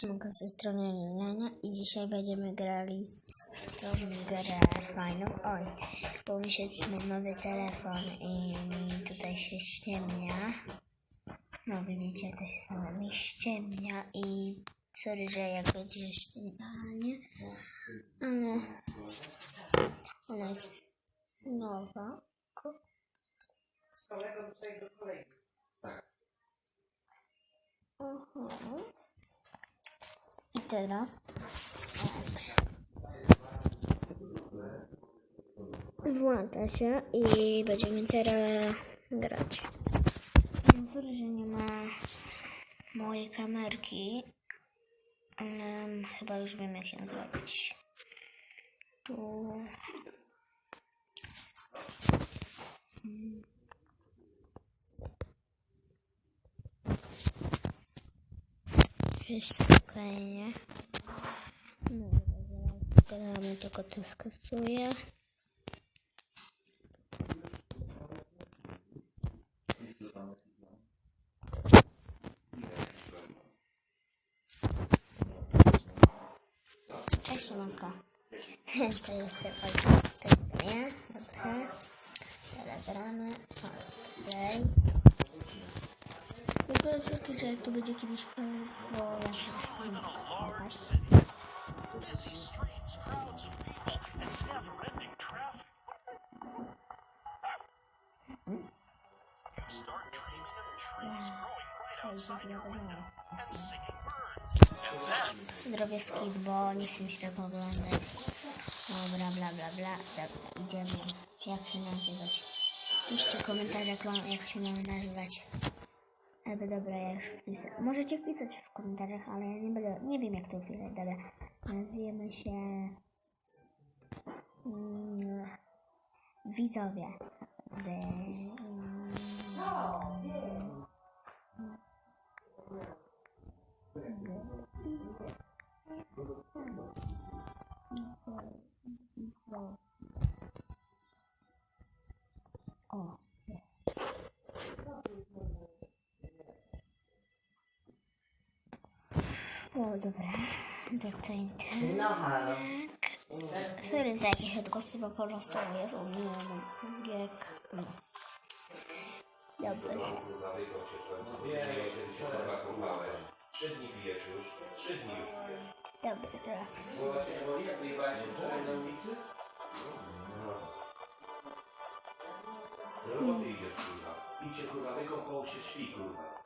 Siemanko, z tej strony Lena i dzisiaj będziemy grali w tą grę fajną. Oj, bo mi się mam nowy telefon i mi tutaj się ściemnia. No widzicie, to się samo mi ściemnia i sorry, że jak będzie ściemnianie, ale ona jest nowa. Ko- Mhm. I teraz włącza się i będziemy teraz grać. Sorry, że nie ma mojej kamerki, ale chyba już wiem jak ją zrobić. Tu jest fajnie. No, gramy, tylko to skasuję. Cześć, Simonko. To już się odstępuje. Dobrze. Teraz gramy. Okej. Okay. Byłem taki, że jak to będzie kiedyś film, bo ja się Zrobię skip, bo nie chcę mi się tego oglądać. Dobra, bla, bla, bla. Idziemy. Jak się nazywać? Piszcie komentarze, jak, jak się mamy nazywać. Albo dobra, ja już wpisać. Możecie wpisać w komentarzach, ale ja nie będę, nie wiem jak to wpisać. Dobra, nazwiemy się... Mm, widzowie. O, dobra. Tutaj tak. Sorry za jakieś odgłosy, bo po prostu jest u mnie jak... No. Dobra. Trzy dni pijesz już. Trzy dni już pijesz. Dobra, teraz. Głowa cię boli, jak wyjebałeś się wczoraj na ulicy? No. Do roboty idziesz, kurwa. Idźcie, kurwa, wykąpał się śpi, kurwa.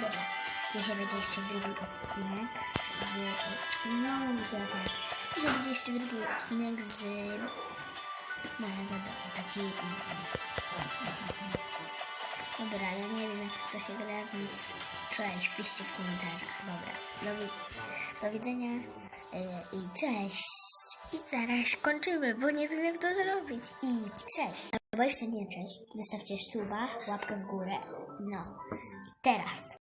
Dobra, dzisiaj będzie jeszcze drugi odcinek z... No, dobra. Dzisiaj będzie jeszcze drugi odcinek z... Małego domu, taki... Dobra, ja nie wiem jak to się gra, więc cześć, wpiszcie w komentarzach. Dobra, do, do widzenia yy, i cześć. I zaraz kończymy, bo nie wiem jak to zrobić. I cześć. Albo jeszcze nie cześć. Zostawcie suba, łapkę w górę. No, teraz.